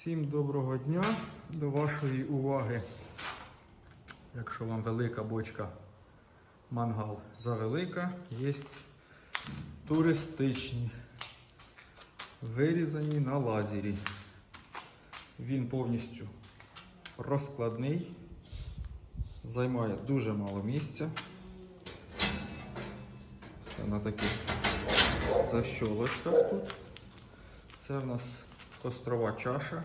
Всім доброго дня. До вашої уваги. Якщо вам велика бочка мангал завелика, є туристичні, вирізані на лазері. Він повністю розкладний, займає дуже мало місця. Це на таких защолочках тут. Це в нас кострова чаша.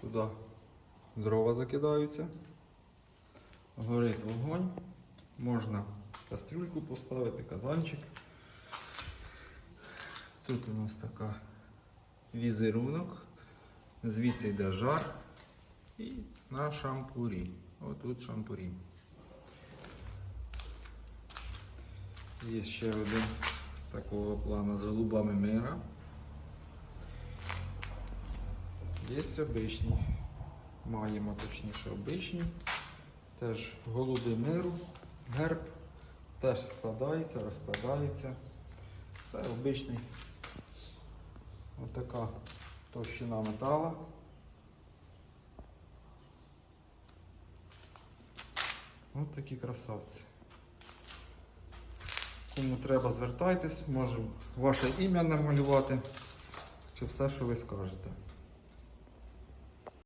Туди дрова закидаються. Горить вогонь. Можна кастрюльку поставити, казанчик. Тут у нас така візерунок. Звідси йде жар. І на шампурі. Отут шампурі. Є ще один такого плану з голубами мира. Є обичні. Маємо точніше обичні. Теж голуби миру, герб. Теж складається, розкладається. Це обичний. Отака товщина метала. Ось такі красавці. Кому треба, звертайтесь, можемо ваше ім'я намалювати чи все, що ви скажете.